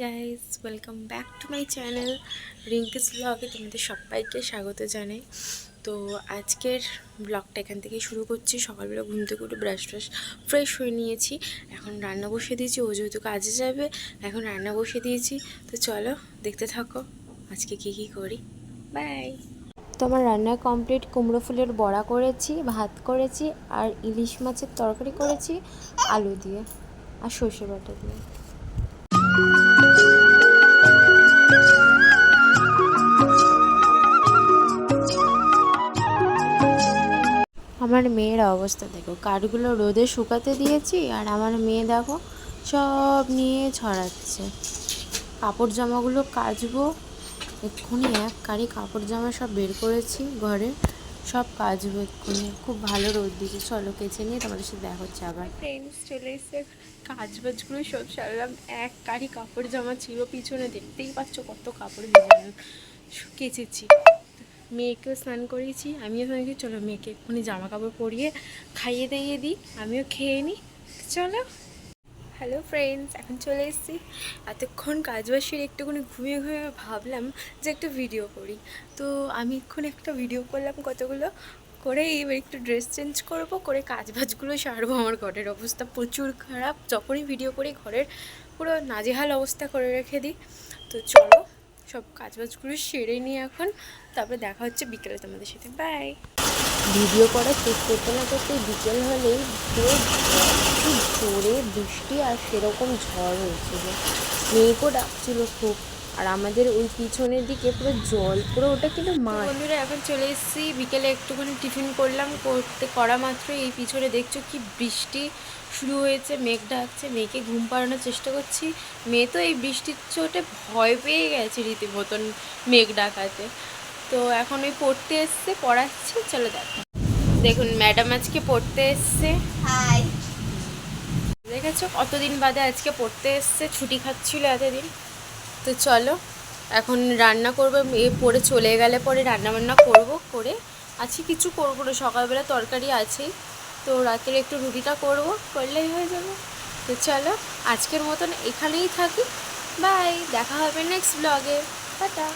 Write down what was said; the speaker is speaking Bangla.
Guys welcome back to my channel Rinki's ব্লগে তোমাদের সবাইকে স্বাগত জানাই। তো আজকের ব্লগটা এখান থেকেই শুরু করছি। সকালবেলা ঘুম থেকে উঠে ব্রাশ ট্রাশ ফ্রেশ হয়ে নিয়েছি। এখন রান্না বসিয়ে দিয়েছি, ও যেহেতু কাজে যাবে, এখন রান্না বসিয়ে দিয়েছি। তো চলো দেখতে থাকো, আজকে কী কী করি। বাই তো আমার রান্না কমপ্লিট কুমড়ো ফুলের বড়া করেছি, ভাত করেছি, আর ইলিশ মাছের তরকারি করেছি, আলু দিয়ে, আর সর্ষে বাটা দিয়ে। আমার মেয়ের অবস্থা, দেখো। কাঠগুলো রোদে শুকাতে দিয়েছি আর আমার মেয়ে, দেখো, সব নিয়ে ছড়াচ্ছে। কাপড় জামাগুলো কাচবো। এক্ষুনি এক কারি কাপড় জামা সব বের করেছি ঘরে। সব কাচবো এক্ষুনি। খুব ভালো রোদ দিয়েছে। চলো কেচে নিয়ে তোমাদের সাথে দেখা হচ্ছে আবার। ফ্রেন্ডস চলে এসে কাজ বাজগুলো সব সারলাম। এক কারি কাপড় জামা ছিল পিছনে। দেখতেই পাচ্ছ কত কাপড় কেচেছি। মেয়েকেও স্নান করিয়েছি, আমিও করি চলো মেয়েকে এক্ষুনি জামা কাপড় পরিয়ে খাইয়ে দাইয়ে দিই, আমিও খেয়ে নিই। চলো। হ্যালো ফ্রেন্ডস এখন চলে এসেছি। এতক্ষণ কাজ বাসির একটুখানি ঘুমিয়ে ঘুমিয়ে ভাবলাম যে একটা ভিডিও করি। তো আমি এক্ষুনি একটা ভিডিও করলাম কতগুলো? করে এবার একটু ড্রেস চেঞ্জ করব, করে কাজ বাজগুলো সারবো। আমার ঘরের অবস্থা প্রচুর খারাপ। যখনই ভিডিও করি, ঘরের পুরো নাজেহাল অবস্থা করে রেখে দিই। তো চলো। সব কাজ বাজগুলো সেরে নিয়ে এখন। তারপরে দেখা হচ্ছে বিকেলে তোমাদের সাথে। বাই ভিডিও করা শেষ করতে না করতে বিকেল হলেই জোরে বৃষ্টি আর সেরকম ঝড় হয়েছিল। মেয়েকেও ডাকছিল খুব। আর আমাদের ওই পিছনের দিকে পুরো জল পুরো ওটা কিন্তু মাঠ। বন্ধুরা এখন চলে এসেছি। বিকেলে একটুখানি টিফিন করলাম করতে করা মাত্র এই পিছনে দেখছ কি বৃষ্টি শুরু হয়েছে মেঘ ডাকছে মেয়েকে ঘুম পাড়ানোর চেষ্টা করছি। মেয়ে তো এই বৃষ্টির চোটে ভয় পেয়ে গেছে রীতিমতন মেঘ ডাকাতে। তো এখন ওই পড়তে এসছে পড়াচ্ছি চলো দেখো। দেখুন ম্যাডাম আজকে পড়তে এসছে। হাই। দেখেছ কতদিন বাদে আজকে পড়তে এসছে? ছুটি খাচ্ছিল এতদিন। তো চলো, এখন রান্না করব এ পরে চলে গেলে পরে রান্না বান্না করব, করে আছি কিছু করব না, সকালবেলা তরকারি আছেই। তো রাতের একটু রুটিটা করব, করলেই হয়ে যাবে। তো চলো, আজকের মতন এখানেই থাকি। বাই, দেখা হবে নেক্সট ব্লগে টাটা।